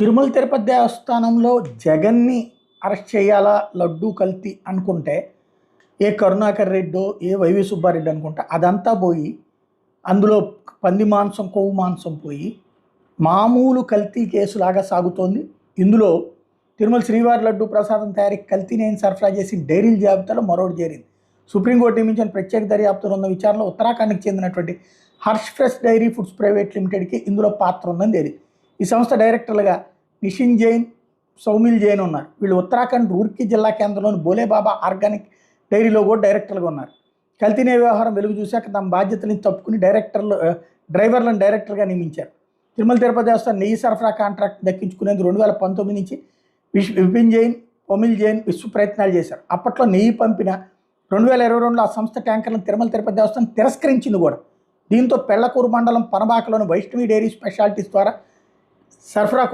తిరుమల తిరుపతి దేవస్థానంలో జగన్ని అరెస్ట్ చేయాలా లడ్డూ కల్తీ అనుకుంటే ఏ కరుణాకర్ రెడ్డో ఏ వైవి సుబ్బారెడ్డి అనుకుంటే అదంతా పోయి అందులో పంది మాంసం కొవ్వు మాంసం పోయి మామూలు కల్తీ కేసులాగా సాగుతోంది. ఇందులో తిరుమల శ్రీవారి లడ్డు ప్రసాదం తయారీకి కల్తీ నేను సరఫరా చేసి డైరీల జాబితాలో మరోటి చేరింది. సుప్రీంకోర్టు నియమించిన ప్రత్యేక దర్యాప్తులో ఉన్న విచారణలో ఉత్తరాఖండ్కి చెందినటువంటి Harsh fresh dairy foods private లిమిటెడ్కి ఇందులో పాత్ర ఉందని తేలింది. ఈ సంస్థ డైరెక్టర్లుగా నిషిన్ జైన్ సౌమిల్ జైన్ ఉన్నారు. వీళ్ళు ఉత్తరాఖండ్ రూర్కీ జిల్లా కేంద్రంలోని బోలేబాబా ఆర్గానిక్ డైరీలో కూడా డైరెక్టర్లుగా ఉన్నారు. కల్తీనే వ్యవహారం వెలుగు చూశాక తమ బాధ్యతలను తప్పుకుని డైరెక్టర్లు డ్రైవర్లను డైరెక్టర్గా నియమించారు. తిరుమల తిరుపతి దేవస్థానం నెయ్యి సరఫరా కాంట్రాక్ట్ దక్కించుకునేందుకు రెండు వేల పంతొమ్మిది నుంచి విష్ విపిన్ జైన్ కొమిల్ జైన్ విశ్వ ప్రయత్నాలు చేశారు. అప్పట్లో నెయ్యి పంపిన రెండు వేల ఇరవై రెండులో ఆ సంస్థ ట్యాంకర్లను తిరుమల తిరుపతి దేవస్థానం తిరస్కరించింది కూడా. దీంతో పెళ్ళకూరు మండలం పనబాకలోని వైష్ణవి డైరీ స్పెషాలిటీస్ ద్వారా సరఫరా